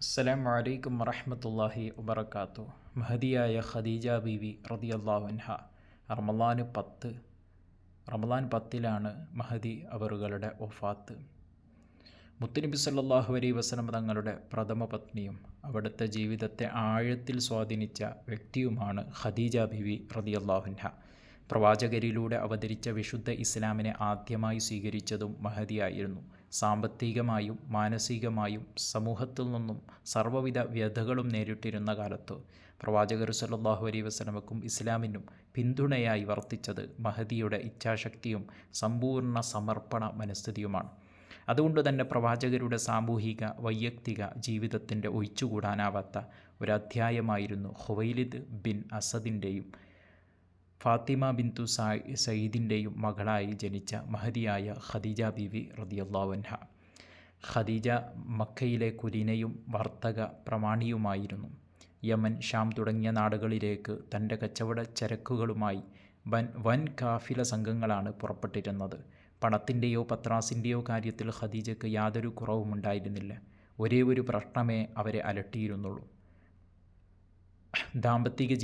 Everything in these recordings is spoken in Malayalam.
അസ്സലാം വലൈക്കും വറഹമത്തല്ലാഹി വബർക്കാത്തു മഹദിയായ ഖദീജ ബീവി റതിയല്ലാഹുൻഹ റമലാന് പത്ത് റമലാൻ പത്തിലാണ് മഹദി അവറുകളുടെ ഒഫാത്ത് മുത്തുനബി സല്ലാഹു അലൈ വസലം തങ്ങളുടെ പ്രഥമ പത്നിയും അവിടുത്തെ ജീവിതത്തെ ആഴത്തിൽ സ്വാധീനിച്ച വ്യക്തിയുമാണ് ഖദീജ ബിവി റതിയല്ലാഹുൻഹ പ്രവാചകരിലൂടെ അവതരിച്ച വിശുദ്ധ ഇസ്ലാമിനെ ആദ്യമായി സ്വീകരിച്ചതും മഹദിയായിരുന്നു. സാമ്പത്തികമായും മാനസികമായും സമൂഹത്തിൽ നിന്നും സർവവിധ വ്യഥകളും നേരിട്ടിരുന്ന കാലത്ത് പ്രവാചകർ സല്ലാഹു അലൈ വസ്ലമക്കും ഇസ്ലാമിനും പിന്തുണയായി വർത്തിച്ചത് മഹദിയുടെ ഇച്ഛാശക്തിയും സമ്പൂർണ സമർപ്പണ മനസ്ഥിതിയുമാണ്. അതുകൊണ്ട് തന്നെ പ്രവാചകരുടെ സാമൂഹിക വൈയക്തിക ജീവിതത്തിന്റെ ഒഴിച്ചുകൂടാനാവാത്ത ഒരധ്യായമായിരുന്നു ഹുവൈലിദ് ബിൻ അസദിന്റെയും ഫാത്തിമ ബിന്തു സായ് സയ്യിദിന്റെയും മകളായി ജനിച്ച മഹതിയായ ഖദീജ ബീവി റതിയല്ലാവൻഹ ഖദീജ മക്കയിലെ കുലീനയും വർത്തക പ്രമാണിയുമായിരുന്നു. യമൻ ഷാം തുടങ്ങിയ നാടുകളിലേക്ക് തന്റെ കച്ചവട ചരക്കുകളുമായി വൻ വൻ കാഫില സംഘങ്ങളാണ് പുറപ്പെട്ടിരുന്നത്. പണത്തിന്റെയോ പത്രാസിന്റെയോ കാര്യത്തിൽ ഖദീജയ്ക്ക് യാതൊരു കുറവുമുണ്ടായിരുന്നില്ല. ഒരേ ഒരു പ്രശ്നമേ അവരെ അലട്ടിയിരുന്നുള്ളൂ. ദാമ്പത്തിക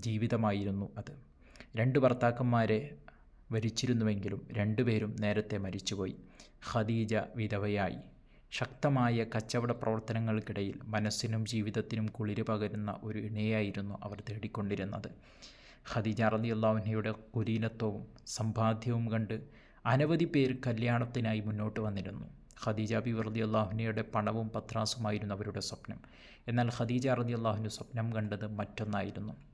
ജീവിതമായിരുന്നു അത്. രണ്ട് ഭർത്താക്കന്മാരെ വരിച്ചിരുന്നുവെങ്കിലും രണ്ടുപേരും നേരത്തെ മരിച്ചുപോയി. ഖദീജ വിധവയായി. ശക്തമായ കച്ചവട പ്രവർത്തനങ്ങൾക്കിടയിൽ മനസ്സിനും ജീവിതത്തിനും കുളിര് പകരുന്ന ഒരു ഇണയായിരുന്നു അവർ തേടിക്കൊണ്ടിരുന്നത്. ഖദീജ റലിയുള്ളാഹുനയുടെ കുലീനത്വവും സമ്പാദ്യവും കണ്ട് അനവധി പേർ കല്യാണത്തിനായി മുന്നോട്ട് വന്നിരുന്നു. ഖദീജ ബി റതി അള്ളാഹുനയുടെ പണവും പത്രാസുമായിരുന്നു അവരുടെ സ്വപ്നം. എന്നാൽ ഖദീജ റതി അള്ളാഹുവിന്റെ സ്വപ്നം കണ്ടത് മറ്റൊന്നായിരുന്നു.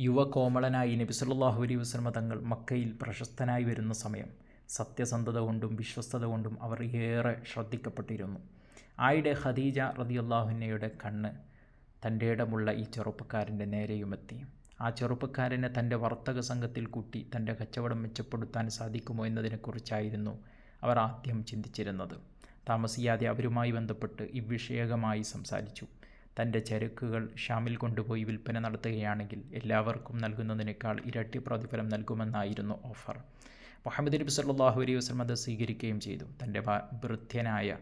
യുവകോമളനായി നബി സല്ലല്ലാഹു അലൈ വസ്ലമ തങ്ങൾ മക്കയിൽ പ്രശസ്തനായി വരുന്ന സമയം. സത്യസന്ധത കൊണ്ടും വിശ്വസ്തത കൊണ്ടും അവർ ഏറെ ശ്രദ്ധിക്കപ്പെട്ടിരുന്നു. ആയിടെ ഖദീജ റതിയുല്ലാഹുന്നയുടെ കണ്ണ് തന്റെ ഇടമുള്ള ഈ ചെറുപ്പക്കാരന്റെ നേരെയുമെത്തി. ആ ചെറുപ്പക്കാരനെ തന്റെ വർത്തക സംഘത്തിൽ കൂട്ടി തന്റെ കച്ചവടം മെച്ചപ്പെടുത്താൻ സാധിക്കുമോ എന്നതിനെക്കുറിച്ചായിരുന്നു അവർ ആദ്യം ചിന്തിച്ചിരുന്നത്. താമസിയാതെ അവരുമായി ബന്ധപ്പെട്ട് ഇവിഷയകമായി സംസാരിച്ചു. തന്റെ ചരക്കുകൾ ഷാമിൽ കൊണ്ടുപോയി വിൽപ്പന നടത്തുകയാണെങ്കിൽ എല്ലാവർക്കും നൽകുന്നതിനേക്കാൾ ഇരട്ടി പ്രതിഫലം നൽകുമെന്നായിരുന്നു ഓഫർ. മുഹമ്മദ് നബി സല്ലാഹു അലൈഹി വസ്ലം അത് സ്വീകരിക്കുകയും ചെയ്തു. തന്റെ വൃദ്ധ്യനായ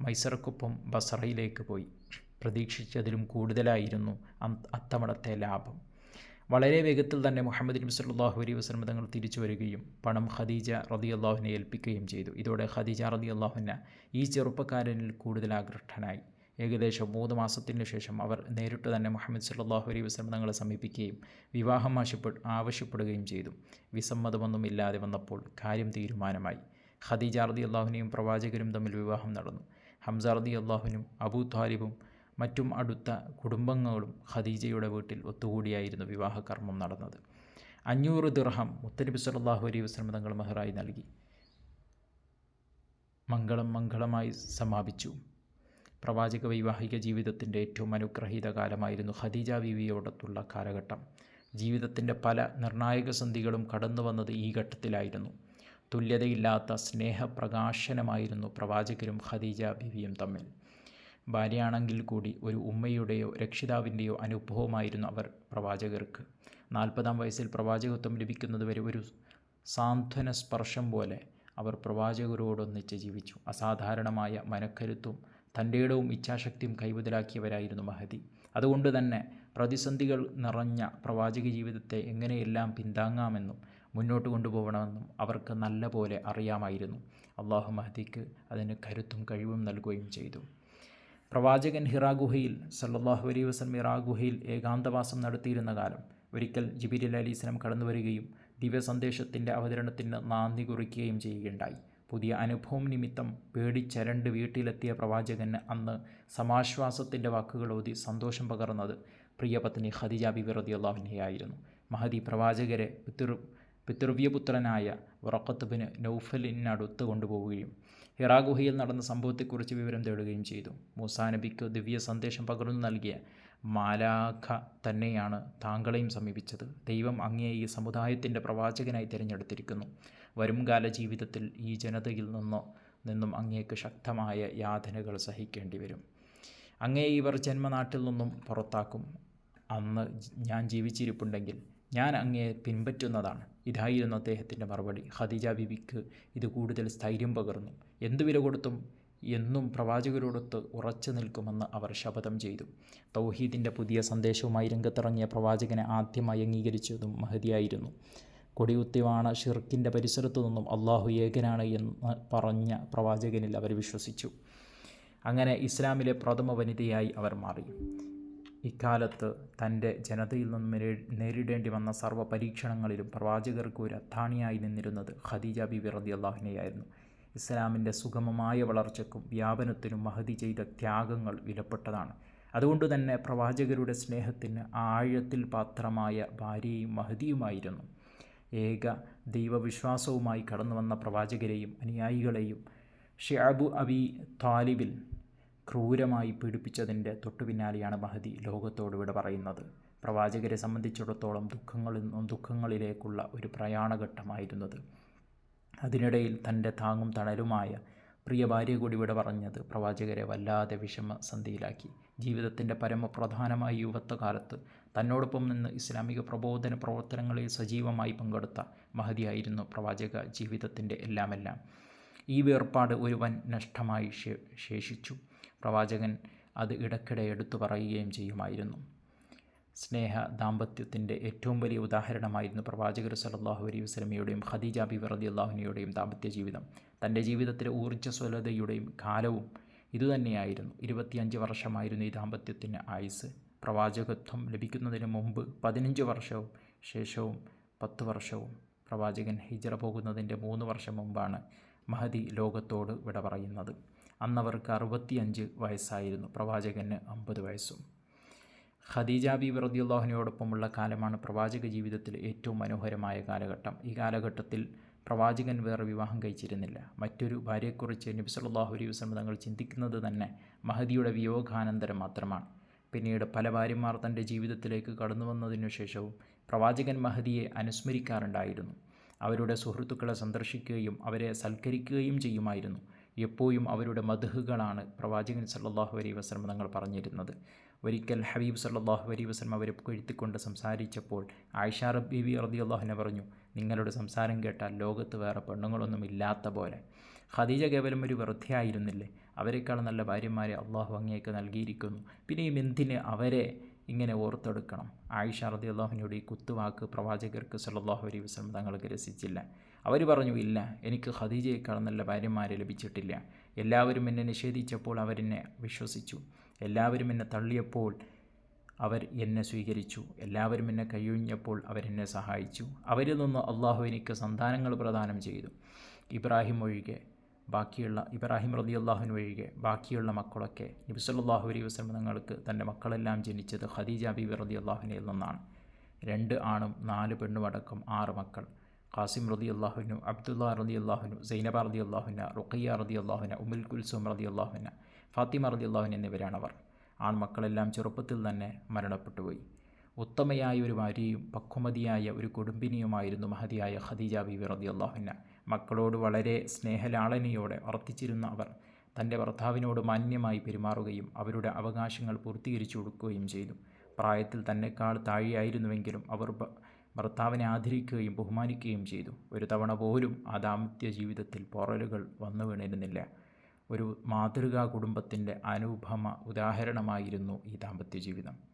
മൈസറക്കൊപ്പം ബസറയിലേക്ക് പോയി. പ്രതീക്ഷിച്ചതിലും കൂടുതലായിരുന്നു അത്തമടത്തെ ലാഭം. വളരെ വേഗത്തിൽ തന്നെ മുഹമ്മദ് നബി സല്ലാഹു അലൈഹി വസ്ലം തങ്ങൾ തിരിച്ചു വരികയും പണം ഖദീജ റതി അള്ളാഹുവിനെ ഏൽപ്പിക്കുകയും ചെയ്തു. ഇതോടെ ഖദീജ റതി അള്ളാഹുന ഈ ചെറുപ്പക്കാരനിൽ കൂടുതൽ ആകൃഷ്ടനായി. ഏകദേശം മൂന്ന് മാസത്തിന് ശേഷം അവർ നേരിട്ട് തന്നെ മുഹമ്മദ് സല്ലാഹു അലൈ വസ്ലം തങ്ങളെ സമീപിക്കുകയും വിവാഹം ആവശ്യപ്പെ ആവശ്യപ്പെടുകയും ചെയ്തു. വിസമ്മതമൊന്നും ഇല്ലാതെ വന്നപ്പോൾ കാര്യം തീരുമാനമായി. ഖദീജ റതി അള്ളാഹുവിനെയും പ്രവാചകരും തമ്മിൽ വിവാഹം നടന്നു. ഹംസ റതി അള്ളാഹുവിനും അബൂ താലിബും മറ്റും അടുത്ത കുടുംബങ്ങളും ഖദീജയുടെ വീട്ടിൽ ഒത്തുകൂടിയായിരുന്നു വിവാഹകർമ്മം നടന്നത്. അഞ്ഞൂറ് ദിർഹം മുത്തനബി സല്ലാഹു അലൈ വസ്ലം തങ്ങൾ മെഹറായി നൽകി. മംഗളം മംഗളമായി സമാപിച്ചു. പ്രവാചക വൈവാഹിക ജീവിതത്തിന്റെ ഏറ്റവും അനുഗ്രഹീത കാലമായിരുന്നു ഖദീജ ബീവിയോടത്തുള്ള കാലഘട്ടം. ജീവിതത്തിന്റെ പല നിർണായക സന്ധികളും കടന്നു വന്നത് ഈ ഘട്ടത്തിലായിരുന്നു. തുല്യതയില്ലാത്ത സ്നേഹപ്രകാശനമായിരുന്നു പ്രവാചകരും ഖദീജ ബിവിയും തമ്മിൽ. ഭാര്യയാണെങ്കിൽ കൂടി ഒരു ഉമ്മയുടെയോ രക്ഷിതാവിന്റെയോ അനുഭവമായിരുന്നു അവർ പ്രവാചകർക്ക്. നാൽപ്പതാം വയസ്സിൽ പ്രവാചകത്വം ലഭിക്കുന്നതുവരെ ഒരു സാന്ത്വന സ്പർശം പോലെ അവർ പ്രവാചകരോടൊന്നിച്ച് ജീവിച്ചു. അസാധാരണമായ മനക്കരുത്തും തന്റെ ഇടവും ഇച്ഛാശക്തിയും കൈമുതലാക്കിയവരായിരുന്നു മഹദി. അതുകൊണ്ട് തന്നെ പ്രതിസന്ധികൾ നിറഞ്ഞ പ്രവാചക ജീവിതത്തെ എങ്ങനെയെല്ലാം പിന്താങ്ങാമെന്നും മുന്നോട്ട് കൊണ്ടുപോകണമെന്നും അവർക്ക് നല്ലപോലെ അറിയാമായിരുന്നു. അള്ളാഹു മഹദിക്ക് അതിന് കരുത്തും കഴിവും നൽകുകയും ചെയ്തു. പ്രവാചകൻ ഹിറാ ഗുഹയിൽ സല്ലാഹു അലൈ വസ്ലം ഹിറാ ഗുഹയിൽ ഏകാന്തവാസം നടത്തിയിരുന്ന കാലം ഒരിക്കൽ ജിബിരി അലി ഇസ്ലം കടന്നു വരികയും ദിവ്യ സന്ദേശത്തിന്റെ അവതരണത്തിന് നാന്ദി കുറിക്കുകയും ചെയ്യുകയുണ്ടായി. പുതിയ അനുഭവം നിമിത്തം പേടിച്ചരണ്ട് വീട്ടിലെത്തിയ പ്രവാചകന് അന്ന് സമാശ്വാസത്തിന്റെ വാക്കുകൾ ഓതി സന്തോഷം പകർന്നത് പ്രിയപത്നി ഖദിജ ബിബി റതി അള്ളാഹുനെയായിരുന്നു മഹദി പ്രവാചകരെ പിതൃ പിതൃവ്യപുത്രനായ ഉറക്കത്തുബിന് നൗഫലിനടുത്ത് കൊണ്ടുപോവുകയും ഹിറാ ഗുഹയിൽ നടന്ന സംഭവത്തെക്കുറിച്ച് വിവരം തേടുകയും ചെയ്തു. മൂസാ നബിക്ക് ദിവ്യ സന്ദേശം പകർന്നു നൽകിയ മാലാഖ തന്നെയാണ് താങ്കളെയും സമീപിച്ചത്. ദൈവം അങ്ങേ ഈ സമുദായത്തിന്റെ പ്രവാചകനായി തിരഞ്ഞെടുത്തിരിക്കുന്നു. വരുംകാല ജീവിതത്തിൽ ഈ ജനതയിൽ നിന്നോ നിന്നും അങ്ങേക്ക് ശക്തമായ യാതനകൾ സഹിക്കേണ്ടി വരും. അങ്ങേ ഇവർ ജന്മനാട്ടിൽ നിന്നും പുറത്താക്കും. അന്ന് ഞാൻ ജീവിച്ചിരിപ്പുണ്ടെങ്കിൽ ഞാൻ അങ്ങയെ പിൻപറ്റുന്നതാണ്. ഇതായിരുന്നു അദ്ദേഹത്തിന്റെ മറുപടി. ഖദീജ ബിബിക്ക് ഇത് കൂടുതൽ സ്ഥൈര്യം പകർന്നു. എന്തു വില കൊടുത്തും എന്നും പ്രവാചകരോടൊത്ത് ഉറച്ചു നിൽക്കുമെന്ന് അവർ ശപഥം ചെയ്തു. തൗഹീദിന്റെ പുതിയ സന്ദേശവുമായി രംഗത്തിറങ്ങിയ പ്രവാചകനെ ആദ്യമായി അംഗീകരിച്ചതും മഹതിയായിരുന്നു. കൊടികുത്തിവാണ ഷിർക്കിന്റെ പരിസരത്തു നിന്നും അള്ളാഹു ഏകനാണ് എന്ന് പറഞ്ഞ പ്രവാചകനിൽ അവർ വിശ്വസിച്ചു. അങ്ങനെ ഇസ്ലാമിലെ പ്രഥമ വനിതയായി അവർ മാറി. ഇക്കാലത്ത് തന്റെ ജനതയിൽ നിന്നും നേരിടേണ്ടി വന്ന സർവ പരീക്ഷണങ്ങളിലും പ്രവാചകർക്ക് ഒരു അത്താണിയായി നിന്നിരുന്നത് ഖദീജ ബിബി റതി അള്ളാഹിനെയായിരുന്നു ഇസ്ലാമിന്റെ സുഗമമായ വളർച്ചയ്ക്കും വ്യാപനത്തിനും മഹതി ചെയ്ത ത്യാഗങ്ങൾ വിലപ്പെട്ടതാണ്. അതുകൊണ്ട് തന്നെ പ്രവാചകരുടെ സ്നേഹത്തിന് ആഴത്തിൽ പാത്രമായ ഭാര്യയും മഹതിയുമായിരുന്നു. ഏക ദൈവവിശ്വാസവുമായി കടന്നു വന്ന പ്രവാചകരെയും അനുയായികളെയും ഷിയാബു അബി താലിബിൽ ക്രൂരമായി പീഡിപ്പിച്ചതിന്റെ തൊട്ടുപിന്നാലെയാണ് മഹദി ലോകത്തോട് വിട പറയുന്നത്. പ്രവാചകരെ സംബന്ധിച്ചിടത്തോളം ദുഃഖങ്ങളിൽ ദുഃഖങ്ങളിലേക്കുള്ള ഒരു പ്രയാണഘട്ടമായിരുന്നത്. അതിനിടയിൽ തന്റെ താങ്ങും തണലുമായ പ്രിയ ഭാര്യ കൂടി ഇവിടെ പറഞ്ഞത് പ്രവാചകരെ വല്ലാതെ വിഷമസന്ധിയിലാക്കി. ജീവിതത്തിന്റെ പരമപ്രധാനമായ യുവത്വകാലത്ത് തന്നോടൊപ്പം നിന്ന് ഇസ്ലാമിക പ്രബോധന പ്രവർത്തനങ്ങളിൽ സജീവമായി പങ്കെടുത്ത മഹതിയായിരുന്നു പ്രവാചക ജീവിതത്തിന്റെ എല്ലാമെല്ലാം. ഈ വേർപാട് ഒരു വൻ നഷ്ടമായി ശേഷിച്ചു. പ്രവാചകൻ അത് ഇടയ്ക്കിടെ എടുത്തു പറയുകയും ചെയ്യുമായിരുന്നു. സ്നേഹ ദാമ്പത്യത്തിന്റെ ഏറ്റവും വലിയ ഉദാഹരണമായിരുന്നു പ്രവാചകർ സലല്ലാഹു അലൈഹി വസ്ലമയുടെയും ഖദീജ ബി റതി അള്ളാഹുനയുടെയും ദാമ്പത്യ ജീവിതം. തന്റെ ജീവിതത്തിലെ ഊർജസ്വലതയുടെയും കാലവും ഇതുതന്നെയായിരുന്നു. ഇരുപത്തിയഞ്ച് വർഷമായിരുന്നു ഈ ദാമ്പത്യത്തിന് ആയുസ് പ്രവാചകത്വം ലഭിക്കുന്നതിന് മുമ്പ് പതിനഞ്ച് വർഷവും ശേഷവും പത്ത് വർഷവും പ്രവാചകൻ ഹിജറ പോകുന്നതിന്റെ മൂന്ന് വർഷം മുമ്പാണ് മഹദി ലോകത്തോട് വിട പറയുന്നത്. അന്നവർക്ക് അറുപത്തിയഞ്ച് വയസ്സായിരുന്നു. പ്രവാചകന് അമ്പത് വയസ്സും. ഖദീജ ബി റദിയുള്ളാഹുവിനോടൊപ്പമുള്ള കാലമാണ് പ്രവാചക ജീവിതത്തിൽ ഏറ്റവും മനോഹരമായ കാലഘട്ടം. ഈ കാലഘട്ടത്തിൽ പ്രവാചകൻ വേറെ വിവാഹം കഴിച്ചിരുന്നില്ല. മറ്റൊരു ഭാര്യയെക്കുറിച്ച് നബി സല്ലല്ലാഹു അലൈഹി വസല്ലം തങ്ങൾ ചിന്തിക്കുന്നത് തന്നെ മഹദിയുടെ വിയോഗാനന്തരം മാത്രമാണ്. പിന്നീട് പല ഭാര്യമാർ തന്റെ ജീവിതത്തിലേക്ക് കടന്നു വന്നതിനു ശേഷവും പ്രവാചകൻ മഹദിയെ അനുസ്മരിക്കാറുണ്ടായിരുന്നു. അവരുടെ സുഹൃത്തുക്കളെ സന്ദർശിക്കുകയും അവരെ സൽക്കരിക്കുകയും ചെയ്യുമായിരുന്നു. എപ്പോഴും അവരുടെ മധുഹുകളാണ് പ്രവാചകൻ സല്ലാഹു അലൈഹി വസല്ലം തങ്ങൾ പറഞ്ഞിരുന്നത്. ഒരിക്കൽ ഹബീബ് സല്ലാഹു അലൈഹി വസല്ലം അവരെ കൊഴുത്തിക്കൊണ്ട് സംസാരിച്ചപ്പോൾ ആയിഷ റബ്ബീബി റബി അള്ളാഹുനെ പറഞ്ഞു നിങ്ങളുടെ സംസാരം കേട്ടാൽ ലോകത്ത് വേറെ പെണ്ണുങ്ങളൊന്നും ഇല്ലാത്ത പോലെ. ഖദീജ കേവലം ഒരു വൃദ്ധയായിരുന്നില്ലേ? അവരെക്കാൾ നല്ല ഭാര്യമാരെ അള്ളാഹു അങ്ങേക്ക് നൽകിയിരിക്കുന്നു. പിന്നെയും എന്തിന് അവരെ ഇങ്ങനെ ഓർത്തെടുക്കണം? ആയിഷ റതി അള്ളാഹുവിനോട് ഈ കുത്തുവാക്ക് പ്രവാചകർക്ക് സല്ലല്ലാഹു അലൈഹി വസ്ലം തങ്ങൾക്ക് രസിച്ചില്ല. അവർ പറഞ്ഞു ഇല്ല എനിക്ക് ഖദീജയേക്കാൾ നല്ല ഭാര്യമാരെ ലഭിച്ചിട്ടില്ല. എല്ലാവരും എന്നെ നിഷേധിച്ചപ്പോൾ അവരെന്നെ വിശ്വസിച്ചു. എല്ലാവരും എന്നെ തള്ളിയപ്പോൾ അവർ എന്നെ സ്വീകരിച്ചു. എല്ലാവരും എന്നെ കൈയൊഴിഞ്ഞപ്പോൾ അവരെന്നെ സഹായിച്ചു. അവരിൽ നിന്ന് അള്ളാഹു എനിക്ക് സന്താനങ്ങൾ പ്രദാനം ചെയ്തു. ഇബ്രാഹിം ഒഴികെ ബാക്കിയുള്ള ഇബ്രാഹിം റതി അള്ളാഹുവിന് ഒഴികെ ബാക്കിയുള്ള മക്കളൊക്കെ നബിസല്ലാഹു അലൈഹി വസ്ലം തങ്ങൾക്ക് തന്റെ മക്കളെല്ലാം ജനിച്ചത് ഖദീജ ബിബി റതി അള്ളാഹുവിനിൽ നിന്നാണ് രണ്ട് ആണും നാല് പെണ്ണും അടക്കം ആറ് മക്കൾ. ഖാസിം റതി അള്ളാഹുനു അബ്ദുല്ല റതി അള്ളാഹുനു സൈനബ റതി അള്ളാഹുന റുഖയ്യ റതി അള്ളാഹുന ഉമുൽ കുൽസും റതി അള്ളാഹുന ഫാത്തിമ റതി അള്ളാഹുൻ എന്നിവരാണവർ. ആൺമക്കളെല്ലാം ചെറുപ്പത്തിൽ തന്നെ മരണപ്പെട്ടുപോയി. ഉത്തമയായ ഒരു ഭാര്യയും പക്വമതിയായ ഒരു കുടുംബിനിയുമായിരുന്നു മഹതിയായ ഖദീജ ബിബി റതി അള്ളാഹുന മക്കളോട് വളരെ സ്നേഹലാളനയോടെ വർത്തിച്ചിരുന്ന അവർ തന്റെ ഭർത്താവിനോട് മാന്യമായി പെരുമാറുകയും അവരുടെ അവകാശങ്ങൾ പൂർത്തീകരിച്ചു കൊടുക്കുകയും ചെയ്തു. പ്രായത്തിൽ തന്നെക്കാൾ താഴെയായിരുന്നുവെങ്കിലും അവർ ഭർത്താവിനെ ആദരിക്കുകയും ബഹുമാനിക്കുകയും ചെയ്തു. ഒരു തവണ പോലും ആ ദാമ്പത്യ ജീവിതത്തിൽ പോറലുകൾ വന്നു വീണിരുന്നില്ല ഒരു മാതൃകാ കുടുംബത്തിന്റെ അനുപമ ഉദാഹരണമായിരുന്നു ഈ ദാമ്പത്യ ജീവിതം.